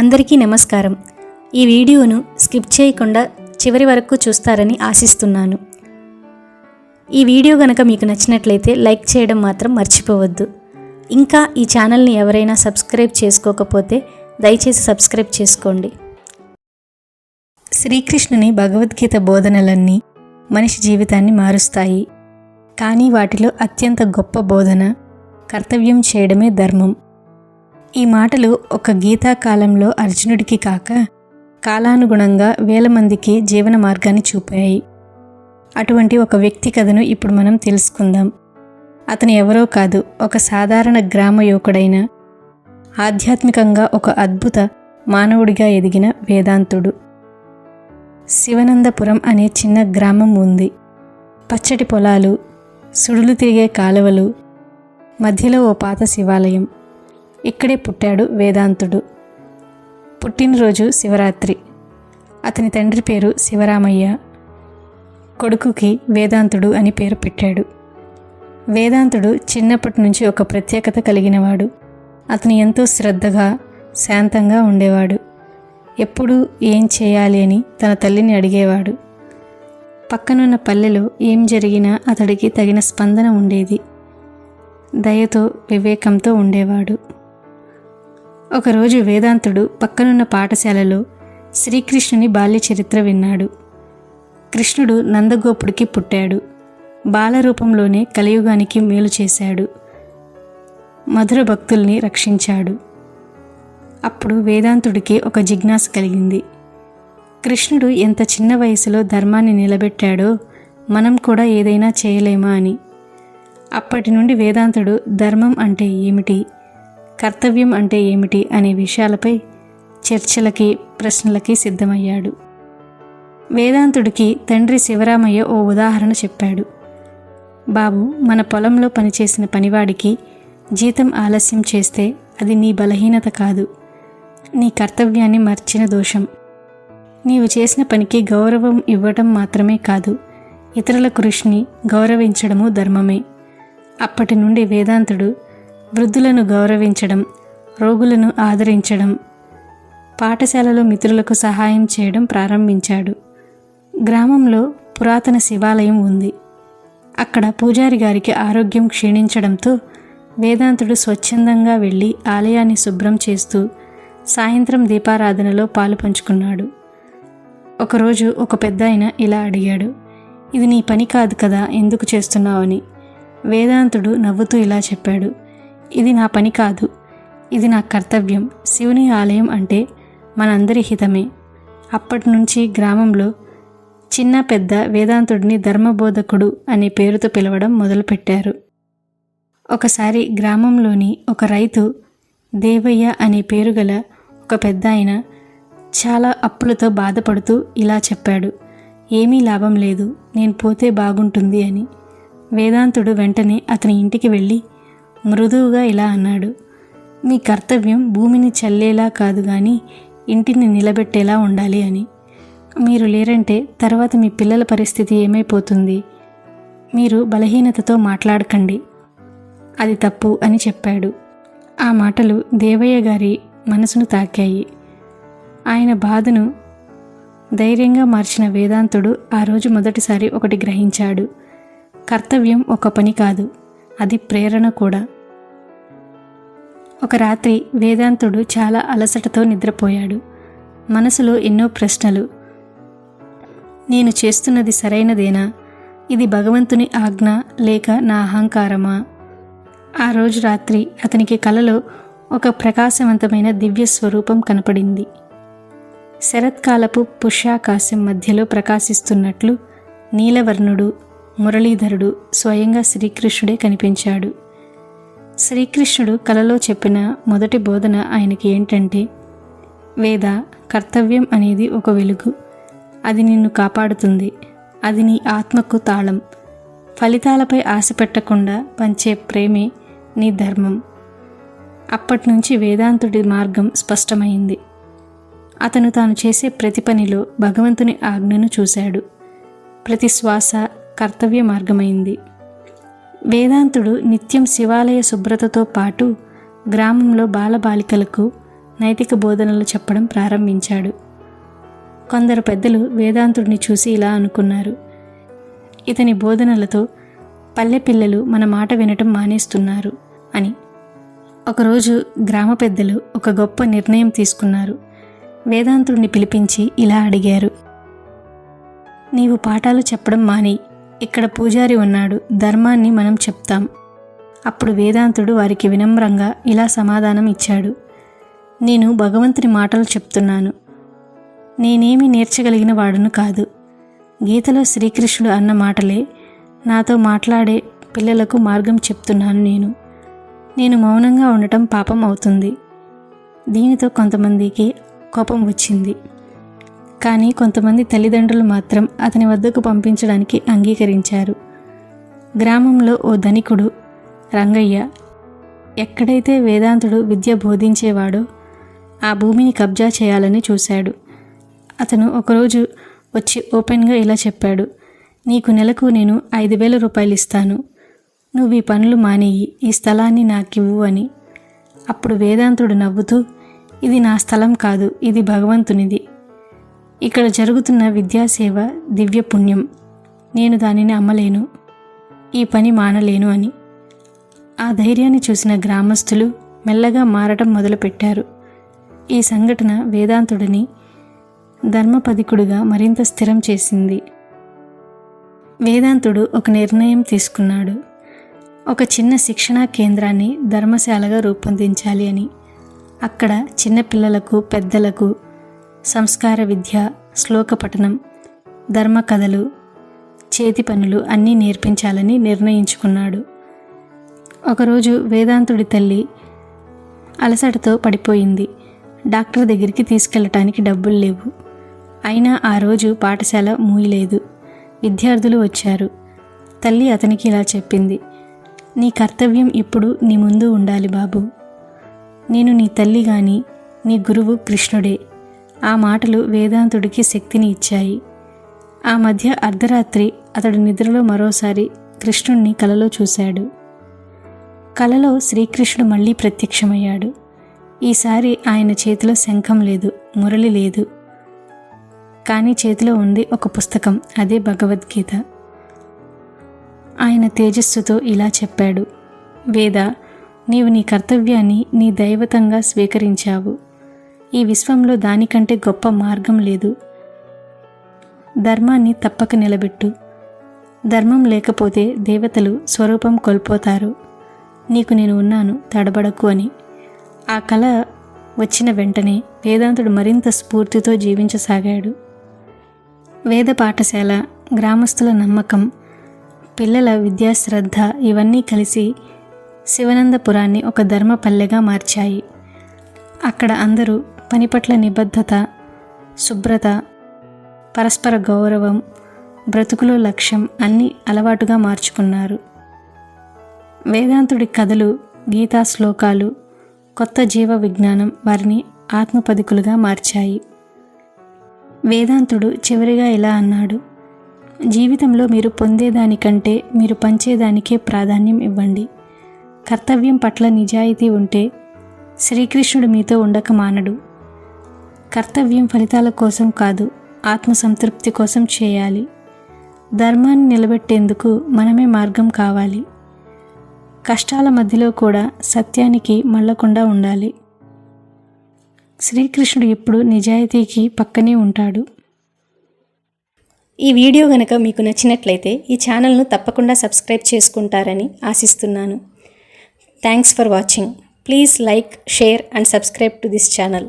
అందరికీ నమస్కారం. ఈ వీడియోను స్కిప్ చేయకుండా చివరి వరకు చూస్తారని ఆశిస్తున్నాను. ఈ వీడియో గనక మీకు నచ్చినట్లయితే లైక్ చేయడం మాత్రం మర్చిపోవద్దు. ఇంకా ఈ ఛానల్ని ఎవరైనా సబ్స్క్రైబ్ చేసుకోకపోతే దయచేసి సబ్స్క్రైబ్ చేసుకోండి. శ్రీకృష్ణుని భగవద్గీత బోధనలన్నీ మనిషి జీవితాన్ని మారుస్తాయి. కానీ వాటిలో అత్యంత గొప్ప బోధన కర్తవ్యం చేయడమే ధర్మం. ఈ మాటలు ఒక గీతా కాలంలో అర్జునుడికి కాక కాలానుగుణంగా వేల మందికి జీవన మార్గాన్ని చూపాయి. అటువంటి ఒక వ్యక్తి కథను ఇప్పుడు మనం తెలుసుకుందాం. అతను ఎవరో కాదు ఒక సాధారణ గ్రామ యువకుడైన ఆధ్యాత్మికంగా ఒక అద్భుత మానవుడిగా ఎదిగిన వేదాంతుడు. శివనందపురం అనే చిన్న గ్రామం ఉంది. పచ్చటి పొలాలు సుడులు తిరిగే కాలువలు మధ్యలో ఓ పాత శివాలయం. ఇక్కడే పుట్టాడు వేదాంతుడు. పుట్టినరోజు శివరాత్రి. అతని తండ్రి పేరు శివరామయ్య. కొడుకుకి వేదాంతుడు అని పేరు పెట్టాడు. వేదాంతుడు చిన్నప్పటి నుంచి ఒక ప్రత్యేకత కలిగినవాడు. అతను ఎంతో శ్రద్ధగా శాంతంగా ఉండేవాడు. ఎప్పుడు ఏం చేయాలి అని తన తల్లిని అడిగేవాడు. పక్కనున్న పల్లెలో ఏం జరిగినా అతడికి తగిన స్పందన ఉండేది. దయతో వివేకంతో ఉండేవాడు. ఒకరోజు వేదాంతుడు పక్కనున్న పాఠశాలలో శ్రీకృష్ణుని బాల్య చరిత్ర విన్నాడు. కృష్ణుడు నందగోపుడికి పుట్టాడు. బాలరూపంలోనే కలియుగానికి మేలు చేశాడు. మధుర భక్తుల్ని రక్షించాడు. అప్పుడు వేదాంతుడికి ఒక జిజ్ఞాస కలిగింది. కృష్ణుడు ఎంత చిన్న వయసులో ధర్మాన్ని నిలబెట్టాడో మనం కూడా ఏదైనా చేయలేమా అని. అప్పటి నుండి వేదాంతుడు ధర్మం అంటే ఏమిటి? కర్తవ్యం అంటే ఏమిటి అనే విషయాలపై చర్చలకి ప్రశ్నలకి సిద్ధమయ్యాడు. వేదాంతుడికి తండ్రి శివరామయ్య ఓ ఉదాహరణ చెప్పాడు. బాబు మన పొలంలో పనిచేసిన పనివాడికి జీతం ఆలస్యం చేస్తే అది నీ బలహీనత కాదు. నీ కర్తవ్యాన్ని మర్చిన దోషం. నీవు చేసిన పనికి గౌరవం ఇవ్వటం మాత్రమే కాదు ఇతరుల కృషిని గౌరవించడము ధర్మమే. అప్పటి నుండి వేదాంతుడు వృద్ధులను గౌరవించడం రోగులను ఆదరించడం పాఠశాలలో మిత్రులకు సహాయం చేయడం ప్రారంభించాడు. గ్రామంలో పురాతన శివాలయం ఉంది. అక్కడ పూజారి గారికి ఆరోగ్యం క్షీణించడంతో వేదాంతుడు స్వచ్ఛందంగా వెళ్ళి ఆలయాన్ని శుభ్రం చేస్తూ సాయంత్రం దీపారాధనలో పాలు పంచుకున్నాడు. ఒకరోజు ఒక పెద్ద ఇలా అడిగాడు ఇది నీ పని కాదు కదా ఎందుకు చేస్తున్నావని వేదాంతుడు నవ్వుతూ ఇలా చెప్పాడు ఇది నా పని కాదు. ఇది నా కర్తవ్యం. శివుని ఆలయం అంటే మనందరి హితమే. అప్పటి నుంచి గ్రామంలో చిన్న పెద్ద వేదాంతుడిని ధర్మబోధకుడు అనే పేరుతో పిలవడం మొదలుపెట్టారు. ఒకసారి గ్రామంలోని ఒక రైతు దేవయ్య అనే పేరు గల ఒక పెద్ద ఆయన చాలా అప్పులతో బాధపడుతూ ఇలా చెప్పాడు. ఏమీ లాభం లేదు. నేను పోతే బాగుంటుంది అని. వేదాంతుడు వెంటనే అతని ఇంటికి వెళ్ళి మృదువుగా ఇలా అన్నాడు. మీ కర్తవ్యం భూమిని చల్లేలా కాదు కానీ ఇంటిని నిలబెట్టేలా ఉండాలి అని. మీరు లేరంటే తర్వాత మీ పిల్లల పరిస్థితి ఏమైపోతుంది? మీరు బలహీనతతో మాట్లాడకండి. అది తప్పు అని చెప్పాడు. ఆ మాటలు దేవయ్య గారి మనసును తాకాయి. ఆయన బాధను ధైర్యంగా మార్చిన వేదాంతుడు ఆ రోజు మొదటిసారి ఒకటి గ్రహించాడు. కర్తవ్యం ఒక పని కాదు. అది ప్రేరణ కూడా. ఒక రాత్రి వేదాంతుడు చాలా అలసటతో నిద్రపోయాడు. మనసులో ఎన్నో ప్రశ్నలు. నేను చేస్తున్నది సరైనదేనా? ఇది భగవంతుని ఆజ్ఞ లేక నా అహంకారమా? ఆ రోజు రాత్రి అతనికి కలలో ఒక ప్రకాశవంతమైన దివ్య స్వరూపం కనపడింది. శరత్కాలపు పుష్యాకాశం మధ్యలో ప్రకాశిస్తున్నట్లు నీలవర్ణుడు మురళీధరుడు స్వయంగా శ్రీకృష్ణుడే కనిపించాడు. శ్రీకృష్ణుడు కలలో చెప్పిన మొదటి బోధన ఆయనకి ఏంటంటే వేద కర్తవ్యం అనేది ఒక వెలుగు. అది నిన్ను కాపాడుతుంది. అది నీ ఆత్మకు తాళం. ఫలితాలపై ఆశ పెట్టకుండా పంచే ప్రేమే నీ ధర్మం. అప్పటి నుంచి వేదాంతుడి మార్గం స్పష్టమైంది. అతను తాను చేసే ప్రతి పనిలో భగవంతుని ఆజ్ఞను చూశాడు. ప్రతి శ్వాస కర్తవ్య మార్గమైంది. వేదాంతుడు నిత్యం శివాలయ శుభ్రతతో పాటు గ్రామంలో బాలబాలికలకు నైతిక బోధనలు చెప్పడం ప్రారంభించాడు. కొందరు పెద్దలు వేదాంతుడిని చూసి ఇలా అనుకున్నారు. ఇతని బోధనలతో పల్లె పిల్లలు మన మాట వినటం మానేస్తున్నారు అని. ఒకరోజు గ్రామ పెద్దలు ఒక గొప్ప నిర్ణయం తీసుకున్నారు. వేదాంతుడిని పిలిపించి ఇలా అడిగారు. నీవు పాఠాలు చెప్పడం మానేయి. ఇక్కడ పూజారి ఉన్నాడు. ధర్మాన్ని మనం చెప్తాం. అప్పుడు వేదాంతుడు వారికి వినమ్రంగా ఇలా సమాధానం ఇచ్చాడు. నేను భగవంతుని మాటలు చెప్తున్నాను. నేనేమి నేర్చగలిగిన వాడును కాదు. గీతలో శ్రీకృష్ణుడు అన్న మాటలే నాతో మాట్లాడే పిల్లలకు మార్గం చెప్తున్నాను నేను. నేను మౌనంగా ఉండటం పాపం అవుతుంది. దీనితో కొంతమందికి కోపం వచ్చింది. కానీ కొంతమంది తల్లిదండ్రులు మాత్రం అతని వద్దకు పంపించడానికి అంగీకరించారు. గ్రామంలో ఓ ధనికుడు రంగయ్య ఎక్కడైతే వేదాంతుడు విద్య బోధించేవాడో ఆ భూమిని కబ్జా చేయాలని చూశాడు. అతను ఒకరోజు వచ్చి ఓపెన్గా ఇలా చెప్పాడు నీకు నెలకు నేను ఐదు వేల రూపాయలు ఇస్తాను. నువ్వు ఈ పనులు మానేయి ఈ స్థలాన్ని నాకివ్వు అని. అప్పుడు వేదాంతుడు నవ్వుతూ ఇది నా స్థలం కాదు ఇది భగవంతునిది. ఇక్కడ జరుగుతున్న విద్యాసేవ దివ్య పుణ్యం. నేను దానిని అమ్మలేను. ఈ పని మానలేను అని. ఆ ధైర్యాన్ని చూసిన గ్రామస్తులు మెల్లగా మారటం మొదలుపెట్టారు. ఈ సంఘటన వేదాంతుడిని ధర్మపదికుడుగా మరింత స్థిరం చేసింది. వేదాంతుడు ఒక నిర్ణయం తీసుకున్నాడు. ఒక చిన్న శిక్షణా కేంద్రాన్ని ధర్మశాలగా రూపొందించాలి అని. అక్కడ చిన్నపిల్లలకు పెద్దలకు సంస్కార విద్య శ్లోక పఠనం ధర్మ కథలు చేతి పనులు అన్నీ నేర్పించాలని నిర్ణయించుకున్నాడు. ఒకరోజు వేదాంతుడి తల్లి అలసటతో పడిపోయింది. డాక్టర్ దగ్గరికి తీసుకెళ్ళటానికి డబ్బులు లేవు. అయినా ఆ రోజు పాఠశాల మూయలేదు. విద్యార్థులు వచ్చారు. తల్లి అతనికి ఇలా చెప్పింది. నీ కర్తవ్యం ఇప్పుడు నీ ముందు ఉండాలి బాబు. నేను నీ తల్లి గాని నీ గురువు కృష్ణుడే. ఆ మాటలు వేదాంతుడికి శక్తిని ఇచ్చాయి. ఆ మధ్య అర్ధరాత్రి అతడు నిద్రలో మరోసారి కృష్ణుణ్ణి కలలో చూశాడు. కలలో శ్రీకృష్ణుడు మళ్ళీ ప్రత్యక్షమయ్యాడు. ఈసారి ఆయన చేతిలో శంఖం లేదు మురళి లేదు. కానీ చేతిలో ఉంది ఒక పుస్తకం అదే భగవద్గీత. ఆయన తేజస్సుతో ఇలా చెప్పాడు. వేద నీవు నీ కర్తవ్యాన్ని నీ దైవతంగా స్వీకరించావు. ఈ విశ్వంలో దానికంటే గొప్ప మార్గం లేదు. ధర్మాన్ని తప్పక నిలబెట్టు. ధర్మం లేకపోతే దేవతలు స్వరూపం కోల్పోతారు. నీకు నేను ఉన్నాను తడబడకు అని. ఆ కళ వచ్చిన వెంటనే వేదాంతుడు మరింత స్ఫూర్తితో జీవించసాగాడు. వేద పాఠశాల గ్రామస్తుల నమ్మకం పిల్లల విద్యాశ్రద్ధ ఇవన్నీ కలిసి శివనందపురాన్ని ఒక ధర్మపల్లెగా మార్చాయి. అక్కడ అందరూ పని పట్ల నిబద్ధత శుభ్రత పరస్పర గౌరవం బ్రతుకులో లక్ష్యం అన్నీ అలవాటుగా మార్చుకున్నారు. వేదాంతుడి కథలు గీతా శ్లోకాలు కొత్త జీవ విజ్ఞానం వారిని ఆత్మపదికులుగా మార్చాయి. వేదాంతుడు చివరిగా ఇలా అన్నాడు? జీవితంలో మీరు పొందేదానికంటే మీరు పంచేదానికే ప్రాధాన్యం ఇవ్వండి. కర్తవ్యం పట్ల నిజాయితీ ఉంటే శ్రీకృష్ణుడు మీతో ఉండక మానడు. కర్తవ్యం ఫలితాల కోసం కాదు ఆత్మసంతృప్తి కోసం చేయాలి. ధర్మాన్ని నిలబెట్టేందుకు మనమే మార్గం కావాలి. కష్టాల మధ్యలో కూడా సత్యానికి మళ్ళకుండా ఉండాలి. శ్రీకృష్ణుడు ఎప్పుడు నిజాయితీకి పక్కనే ఉంటాడు. ఈ వీడియో గనక మీకు నచ్చినట్లయితే ఈ ఛానల్ను తప్పకుండా సబ్స్క్రైబ్ చేసుకుంటారని ఆశిస్తున్నాను. Thanks for watching please like share and subscribe to this channel